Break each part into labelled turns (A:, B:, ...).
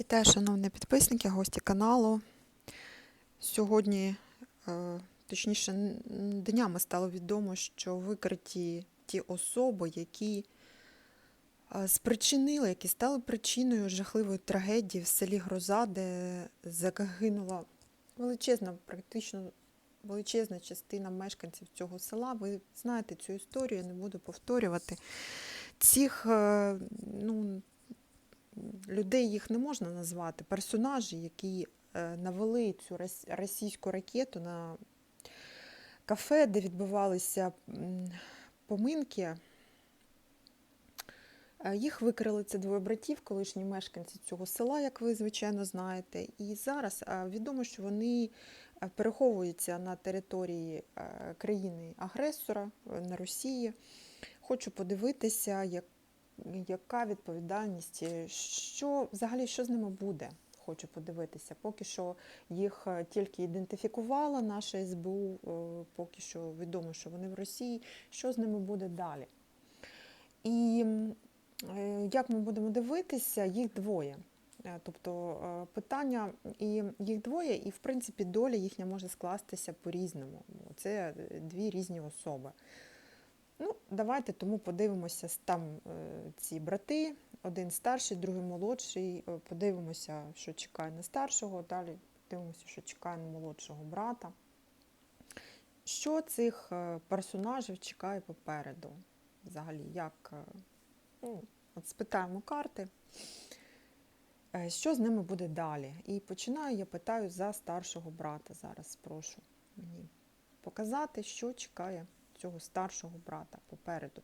A: Вітаю, шановні підписники, гості каналу. Сьогодні, е, точніше, днями стало відомо, що викриті ті особи, які е, спричинили, які стали причиною жахливої трагедії в селі Гроза, де загинула величезна, практично величезна частина мешканців цього села. Ви знаєте цю історію, я не буду повторювати. Цих е, ну, людей їх не можна назвати, персонажі, які е, навели цю російську ракету на кафе, де відбувалися поминки. Е, Їх викрили це двоє братів, колишні мешканці цього села, як ви звичайно знаєте. І зараз е, відомо, що вони переховуються на території країни-агресора на Росії. Хочу подивитися, як яка відповідальність, е, що взагалі що з ними буде? Хочу подивитися. Поки що їх е, тільки ідентифікувала наша СБУ, е, поки що відомо, що вони в Росії. Що з ними буде далі? І як ми будемо дивитися, їх двоє. Тобто питання і їх двоє, і в принципі доля їхня може скластися по-різному. Це дві різні особи. Ну, давайте тому подивимося там е, ці брати, один старший, другий молодший. Е, Подивимося, що чекає на старшого, далі подивимося, що чекає на молодшого брата. Що цих е, персонажів чекає попереду? Взагалі, як ну, от спитаємо карти, що з ними буде далі? І починаю, я питаю за старшого брата. Зараз прошу мені показати, що чекає цього старшого брата попереду.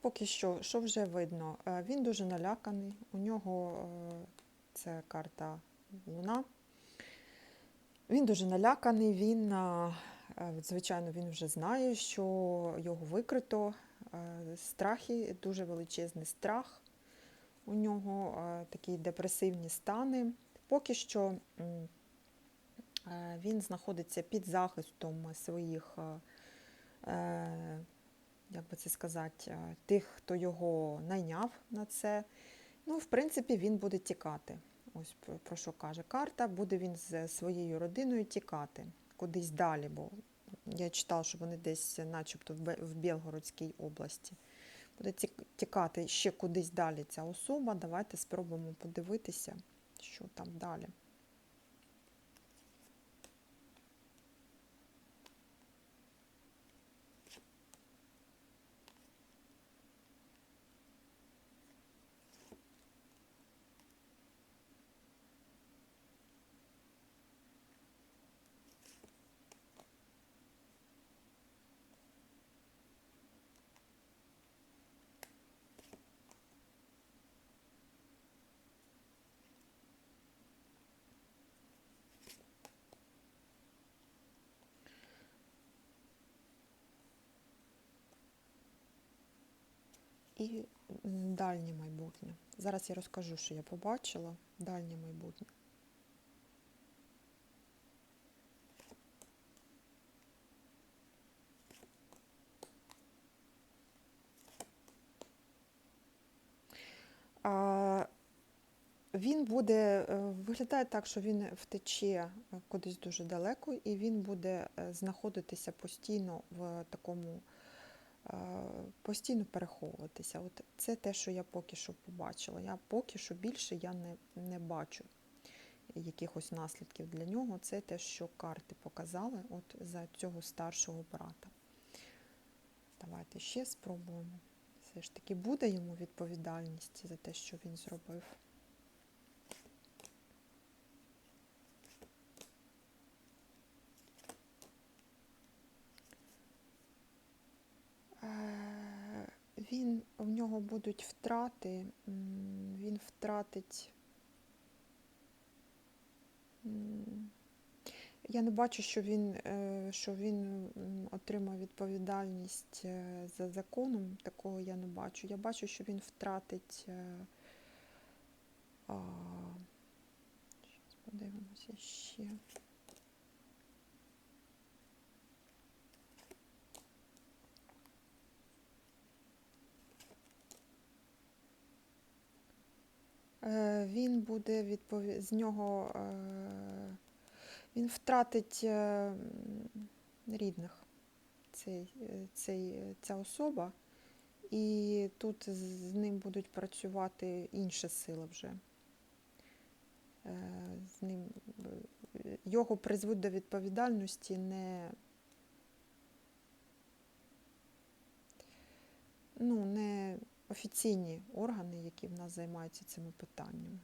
A: Поки що, що вже видно? Е, Він дуже наляканий. У нього е, це карта Луна. Він дуже наляканий. Він, е, звичайно, він вже знає, що його викрито. Страхи, дуже величезний страх. У нього такі депресивні стани. Поки що він знаходиться під захистом своїх. Е, е, як би це сказати, е, тих, хто його найняв на це. Ну, в принципі, він буде тікати. Ось про- що каже карта. Буде він з своєю родиною тікати кудись далі, бо я читала, що вони десь, начебто, в Білгородській області. Буде тікати ще кудись далі ця особа. Давайте спробуємо подивитися, що там далі. І дальнє майбутнє. Зараз я розкажу, що я побачила. Дальнє майбутнє. А, Він буде, е, виглядає так, що він втече е, кудись дуже далеко, і він буде е, знаходитися постійно в такому, постійно переховуватися. От це те, що я поки що побачила. Я поки що більше я не, не бачу якихось наслідків для нього. Це те, що карти показали от за цього старшого брата. Давайте ще спробуємо. Все ж таки буде йому відповідальність за те, що він зробив. Він, в нього будуть втрати, він втратить. Я не бачу, що він, е, що він м, отримає відповідальність е, за законом. Такого я не бачу. Я бачу, що він втратить. е, подивимося ще. Він буде відпові... з нього е, він втратить е, рідних, цей, е, цей, е, ця особа, і тут з ним будуть працювати інші сили вже. Е, З ним, е, його призвуть до відповідальності не, ну, не офіційні органи, які в нас займаються цими питаннями.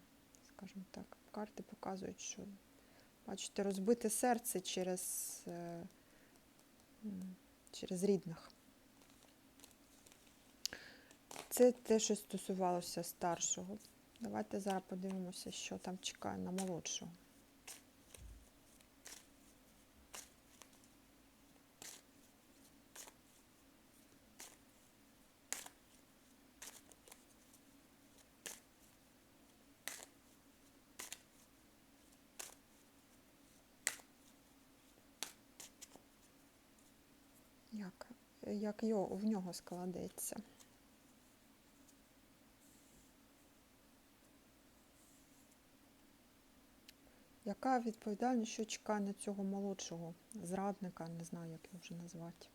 A: Скажімо так, карти показують, що бачите, розбите серце через, е, через рідних. Це те, що стосувалося старшого. Давайте зараз подивимося, що там чекає на молодшого. Як, як його, в нього складеться. Яка відповідальність, що чекає на цього молодшого зрадника, не знаю, як його вже назвати.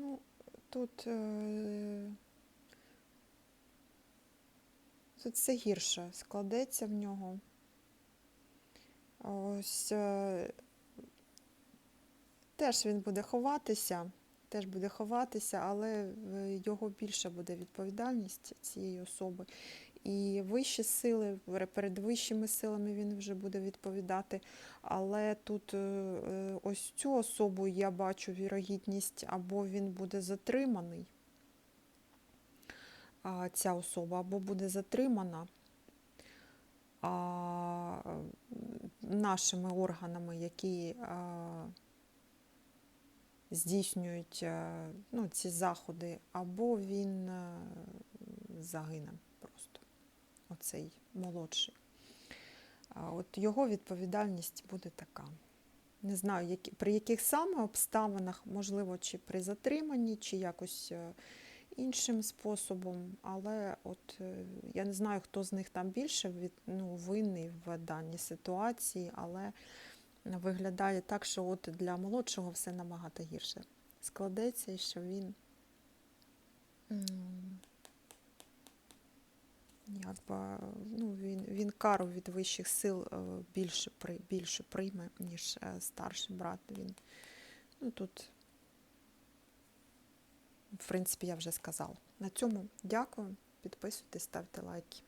A: Ну, тут, е, тут все гірше складеться в нього. Ось е, теж він буде ховатися, теж буде ховатися, але його більша буде відповідальність цієї особи. І вищі сили, перед вищими силами він вже буде відповідати. Але тут е, е, ось цю особу я бачу вірогідність, або він буде затриманий, ця особа, або буде затримана нашими органами, які здійснюють ну, ці заходи, або він загине оцей молодший. От його відповідальність буде така. Не знаю, які, при яких саме обставинах, можливо, чи при затриманні, чи якось е, іншим способом, але от е, я не знаю, хто з них там більше від, ну, винний в даній ситуації, але виглядає так, що от для молодшого все набагато гірше складеться, і що він якби, ну, він, він кару від вищих сил е, більше, більше прийме, ніж е, старший брат. Він, ну, тут, в принципі, я вже сказала. На цьому дякую. Підписуйтесь, ставте лайки.